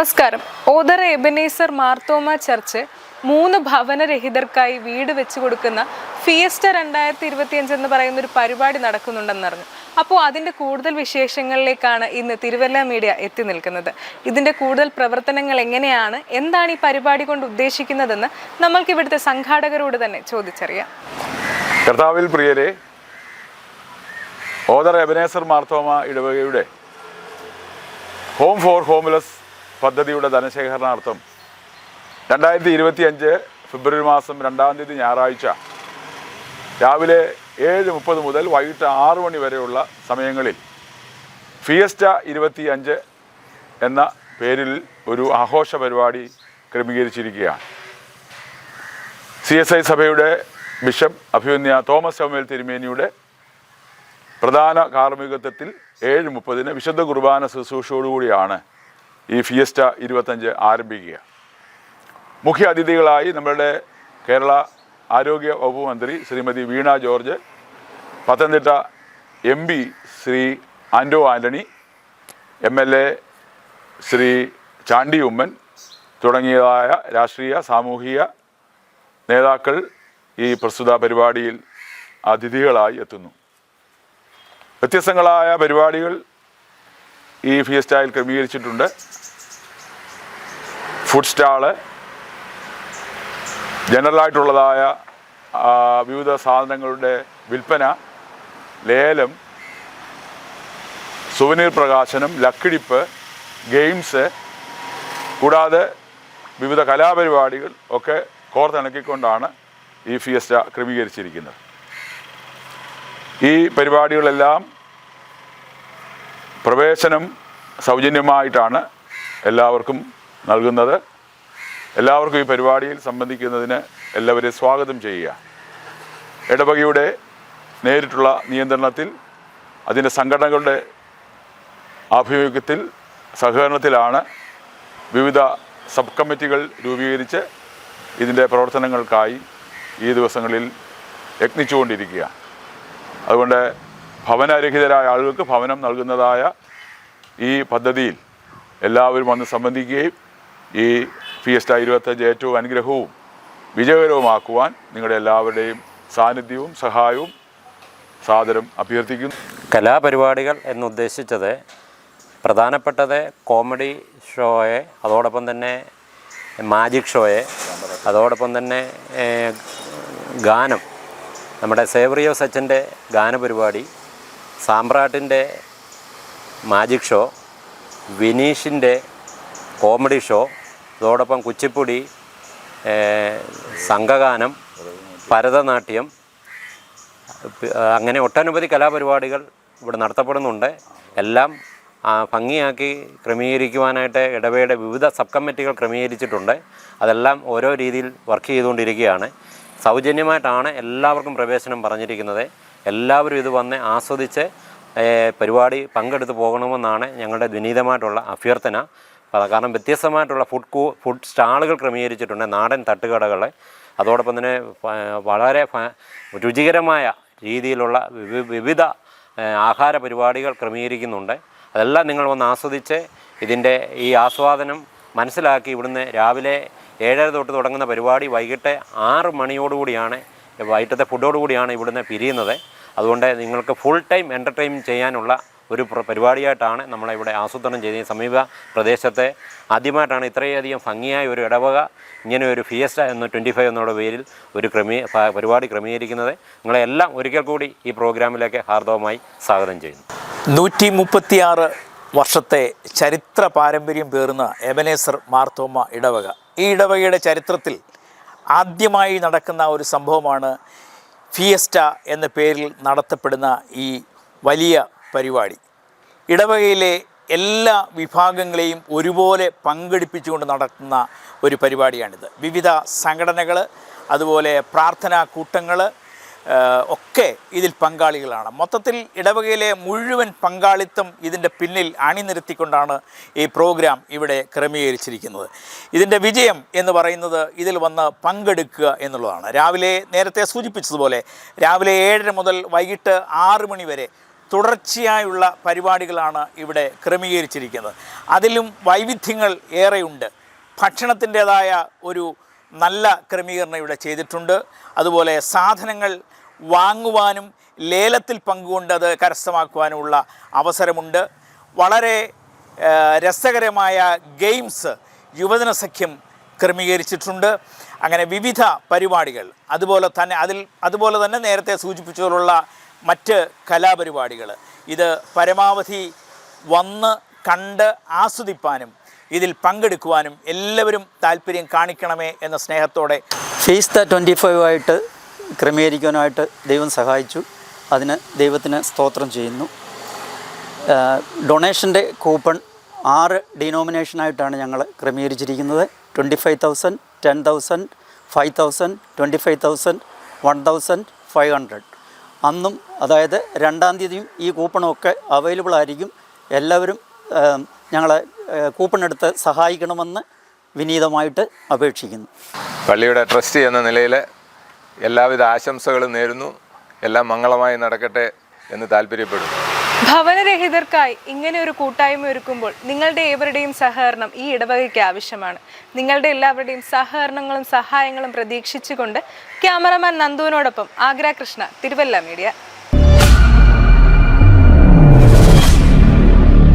നമസ്കാരം. Author Ebenezer Marthoma church മൂന്ന് ഭവനരഹിതർക്കായി വീട് വെച്ച് കൊടുക്കുന്ന ഫിയസ്റ്റ രണ്ടായിരത്തി ഇരുപത്തിയഞ്ച് എന്ന് പറയുന്ന ഒരു പരിപാടി നടക്കുന്നുണ്ടെന്നറിഞ്ഞു. അപ്പോൾ അതിന്റെ കൂടുതൽ വിശേഷങ്ങളിലേക്കാണ് ഇന്ന് തിരുവല്ല മീഡിയ എത്തി നിൽക്കുന്നത്. ഇതിന്റെ കൂടുതൽ പ്രവർത്തനങ്ങൾ എങ്ങനെയാണ്? എന്താണ് ഈ പരിപാടി കൊണ്ട് ഉദ്ദേശിക്കുന്നതെന്ന് നമ്മൾക്ക് ഇവിടുത്തെ സംഘാടകരോട് തന്നെ ചോദിച്ചറിയാം. കർത്താവിൽ പ്രിയരെ ഓദർ എബനേസർ മാർത്തോമ ഇടവകയുടെ ഹോം ഫോർ ഹോംലെസ് പദ്ധതിയുടെ ധനശേഖരണാർത്ഥം രണ്ടായിരത്തി ഇരുപത്തി അഞ്ച് ഫെബ്രുവരി മാസം രണ്ടാം തീയതി ഞായറാഴ്ച രാവിലെ ഏഴ് മുപ്പത് മുതൽ വൈകിട്ട് ആറ് മണി വരെയുള്ള സമയങ്ങളിൽ ഫിയസ്റ്റ ഇരുപത്തി അഞ്ച് എന്ന പേരിൽ ഒരു ആഘോഷ പരിപാടി ക്രമീകരിച്ചിരിക്കുകയാണ്. സി എസ് ഐ സഭയുടെ ബിഷപ്പ് അഭിമന്യ തോമസ് ചോമേൽ തിരുമേനിയുടെ പ്രധാന കാർമ്മികത്വത്തിൽ ഏഴ് മുപ്പതിന് വിശുദ്ധ കുർബാന ശുശ്രൂഷയോടുകൂടിയാണ് ഈ ഫിയസ്റ്റ ഇരുപത്തഞ്ച് ആരംഭിക്കുക. മുഖ്യ അതിഥികളായി നമ്മളുടെ കേരള ആരോഗ്യ വകുപ്പ് മന്ത്രി Shrimati Veena George Pathanamthitta M P Shri Anto Antony M L A Shri Chandy Oommen തുടങ്ങിയതായ രാഷ്ട്രീയ സാമൂഹിക നേതാക്കൾ ഈ പ്രസ്തുത പരിപാടിയിൽ അതിഥികളായി എത്തുന്നു. വ്യത്യസ്തങ്ങളായ പരിപാടികൾ ഈ ഫിയസ്റ്റായിൽ ക്രമീകരിച്ചിട്ടുണ്ട്. ഫുഡ് സ്റ്റാൾ ജനറലായിട്ടുള്ളതായ വിവിധ സാധനങ്ങളുടെ വിൽപ്പന ലേലം സുവനീർ പ്രകാശനം ലക്കിടിപ്പ് ഗെയിംസ് കൂടാതെ വിവിധ കലാപരിപാടികൾ ഒക്കെ കോർത്തിണക്കിക്കൊണ്ടാണ് ഈ ഫിയസ്റ്റ ക്രമീകരിച്ചിരിക്കുന്നത്. ഈ പരിപാടികളെല്ലാം പ്രവേശനം സൗജന്യമായിട്ടാണ് എല്ലാവർക്കും നൽകുന്നത്. എല്ലാവർക്കും ഈ പരിപാടിയിൽ സംബന്ധിക്കുന്നതിന് എല്ലാവരെയും സ്വാഗതം ചെയ്യുക. ഇടവകയുടെ നേരിട്ടുള്ള നിയന്ത്രണത്തിൽ അതിന്റെ സംഘടനകളുടെ ആഭിമുഖ്യത്തിൽ സഹകരണത്തിലാണ് വിവിധ സബ് കമ്മിറ്റികൾ രൂപീകരിച്ച് ഇതിന്റെ പ്രവർത്തനങ്ങൾക്കായി ഈ ദിവസങ്ങളിൽ യത്നിച്ചുകൊണ്ടിരിക്കുക. അതുകൊണ്ട് ഭവനരഹിതരായ ആളുകൾക്ക് ഭവനം നൽകുന്നതായ ഈ പദ്ധതിയിൽ എല്ലാവരും വന്ന് സംബന്ധിക്കുകയും ഈ ഫിയസ്റ്റ ഇരുപത്തഞ്ച് ഏറ്റവും അനുഗ്രഹവും വിജയകരവുമാക്കുവാൻ നിങ്ങളുടെ എല്ലാവരുടെയും സാന്നിധ്യവും സഹായവും സാദരം അഭ്യർത്ഥിക്കുന്നു. കലാപരിപാടികൾ എന്നുദ്ദേശിച്ചത് പ്രധാനപ്പെട്ടത് കോമഡി ഷോയെ അതോടൊപ്പം തന്നെ മാജിക് ഷോയെ അതോടൊപ്പം തന്നെ ഗാനം. നമ്മുടെ സേവറിയോ സച്ചന്റെ ഗാനപരിപാടി സാമ്രാട്ടിന്റെ മാജിക് ഷോ വിനീഷിന്റെ കോമഡി ഷോ അതോടൊപ്പം കുച്ചിപ്പുടി സംഘഗാനം ഭരതനാട്യം അങ്ങനെ ഒട്ടനവധി കലാപരിപാടികൾ ഇവിടെ നടത്തപ്പെടുന്നുണ്ട്. എല്ലാം ഭംഗിയാക്കി ക്രമീകരിക്കുവാനായിട്ട് ഇടവയുടെ വിവിധ സബ് കമ്മിറ്റികൾ ക്രമീകരിച്ചിട്ടുണ്ട്. അതെല്ലാം ഓരോ രീതിയിൽ വർക്ക് ചെയ്തുകൊണ്ടിരിക്കുകയാണ്. സൗജന്യമായിട്ടാണ് എല്ലാവർക്കും പ്രവേശനം പറഞ്ഞിരിക്കുന്നത്. എല്ലാവരും ഇത് വന്ന് ആസ്വദിച്ച് പരിപാടി പങ്കെടുത്ത് പോകണമെന്നാണ് ഞങ്ങളുടെ വിനീതമായിട്ടുള്ള അഭ്യർത്ഥന. കാരണം വ്യത്യസ്തമായിട്ടുള്ള ഫുഡ് കൂ ഫുഡ് സ്റ്റാളുകൾ ക്രമീകരിച്ചിട്ടുണ്ട് നാടൻ തട്ടുകടകൾ അതോടൊപ്പം തന്നെ വളരെ രുചികരമായ രീതിയിലുള്ള വിവിധ ആഹാര പരിപാടികൾ ക്രമീകരിക്കുന്നുണ്ട്. അതെല്ലാം നിങ്ങൾ വന്ന് ആസ്വദിച്ച് ഇതിന്റെ ഈ ആസ്വാദനം മനസ്സിലാക്കി ഇവിടുന്ന് രാവിലെ ഏഴര തൊട്ട് തുടങ്ങുന്ന പരിപാടി വൈകിട്ട് ആറ് മണിയോടുകൂടിയാണ് വൈകിട്ടത്തെ ഫുഡോടുകൂടിയാണ് ഇവിടുന്ന് പിരിയുന്നത്. അതുകൊണ്ട് നിങ്ങൾക്ക് ഫുൾ ടൈം എന്റർടൈൻ ചെയ്യാനുള്ള ഒരു പ്ര- പരിപാടിയായിട്ടാണ് നമ്മളിവിടെ ആസൂത്രണം ചെയ്ത് സമീപ പ്രദേശത്തെ ആദ്യമായിട്ടാണ് ഇത്രയധികം ഭംഗിയായ ഒരു ഇടവക ഇങ്ങനെ ഒരു ഫിയസ്റ്റ എന്ന ട്വന്റി ഫൈവ് എന്നുള്ള പേരിൽ ഒരു ക്രമീ പരിപാടി ക്രമീകരിക്കുന്നത്. നിങ്ങളെല്ലാം ഒരിക്കൽ കൂടി ഈ പ്രോഗ്രാമിലേക്ക് ഹാർദവമായി സ്വാഗതം ചെയ്യുന്നു. നൂറ്റി മുപ്പത്തിയാറ് വർഷത്തെ ചരിത്ര പാരമ്പര്യം പേറുന്ന എബനേസർ മാർത്തോമ ഇടവക. ഈ ഇടവകയുടെ ചരിത്രത്തിൽ ആദ്യമായി നടക്കുന്ന ഒരു സംഭവമാണ് ഫിയസ്റ്റ എന്ന പേരിൽ നടത്തപ്പെടുന്ന ഈ വലിയ പരിപാടി. ഇടവകയിലെ എല്ലാ വിഭാഗങ്ങളെയും ഒരുപോലെ പങ്കെടുപ്പിച്ചുകൊണ്ട് നടത്തുന്ന ഒരു പരിപാടിയാണിത്. വിവിധ സംഘടനകൾ അതുപോലെ പ്രാർത്ഥനാ കൂട്ടങ്ങൾ ഒക്കെ ഇതിൽ പങ്കാളികളാണ്. മൊത്തത്തിൽ ഇടവകയിലെ മുഴുവൻ പങ്കാളിത്തം ഇതിന്റെ പിന്നിൽ അണിനിരത്തിക്കൊണ്ടാണ് ഈ പ്രോഗ്രാം ഇവിടെ ക്രമീകരിച്ചിരിക്കുന്നത്. ഇതിന്റെ വിജയം എന്ന് പറയുന്നത് ഇതിൽ വന്ന് പങ്കെടുക്കുക എന്നുള്ളതാണ്. രാവിലെ നേരത്തെ സൂചിപ്പിച്ചതുപോലെ രാവിലെ ഏഴര മുതൽ വൈകിട്ട് ആറ് മണി വരെ തുടർച്ചയായുള്ള പരിപാടികളാണ് ഇവിടെ ക്രമീകരിച്ചിരിക്കുന്നത്. അതിലും വൈവിധ്യങ്ങൾ ഏറെയുണ്ട്. ഭക്ഷണത്തിന്റേതായ ഒരു നല്ല ക്രമീകരണം ഇവിടെ ചെയ്തിട്ടുണ്ട്. അതുപോലെ സാധനങ്ങൾ വാങ്ങുവാനും ലേലത്തിൽ പങ്കുകൊണ്ട് അത് കരസ്ഥമാക്കുവാനുമുള്ള അവസരമുണ്ട്. വളരെ രസകരമായ ഗെയിംസ് യുവജന സഖ്യം ക്രമീകരിച്ചിട്ടുണ്ട്. അങ്ങനെ വിവിധ പരിപാടികൾ അതുപോലെ തന്നെ അതിൽ അതുപോലെ തന്നെ നേരത്തെ സൂചിപ്പിച്ചതുപോലുള്ള മറ്റ് കലാപരിപാടികൾ. ഇത് പരമാവധി വന്ന് കണ്ട് ആസ്വദിപ്പാനും ഇതിൽ പങ്കെടുക്കുവാനും എല്ലാവരും താല്പര്യം കാണിക്കണമേ എന്ന സ്നേഹത്തോടെ ഫീസ് ട്വന്റി ഫൈവ് ആയിട്ട് ക്രമീകരിക്കാനായിട്ട് ദൈവം സഹായിച്ചു. അതിന് ദൈവത്തിന് സ്തോത്രം ചെയ്യുന്നു. ഡൊണേഷന്റെ കൂപ്പൺ ആറ് ഡിനോമിനേഷനായിട്ടാണ് ഞങ്ങൾ ക്രമീകരിച്ചിരിക്കുന്നത്. Twenty five thousand ten thousand five thousand twenty five thousand one thousand five hundred അന്നും അതായത് രണ്ടാം തീയതിയും ഈ കൂപ്പണൊക്കെ അവൈലബിൾ ആയിരിക്കും. എല്ലാവരും ഞങ്ങളെ കൂപ്പൺ എടുത്ത് സഹായിക്കണമെന്ന് വിനീതമായിട്ട് അപേക്ഷിക്കുന്നു. പള്ളിയുടെ ട്രസ്റ്റ് എന്ന നിലയിൽ എല്ലാവിധ ആശംസകളും നേരുന്നു. എല്ലാം മംഗളമായി നടക്കട്ടെ എന്ന് താല്പര്യപ്പെടുന്നു. ഭവനരഹിതർക്കായി ഇങ്ങനെ ഒരു കൂട്ടായ്മ ഒരുക്കുമ്പോൾ നിങ്ങളുടെ ഏവരുടെയും സഹകരണം ഈ ഇടവകയ്ക്ക് ആവശ്യമാണ്. നിങ്ങളുടെ എല്ലാവരുടെയും സഹകരണങ്ങളും സഹായങ്ങളും പ്രതീക്ഷിച്ചുകൊണ്ട് ക്യാമറമാൻ നന്ദുവിനോടൊപ്പം ആഗ്ര കൃഷ്ണ തിരുവല്ല മീഡിയ.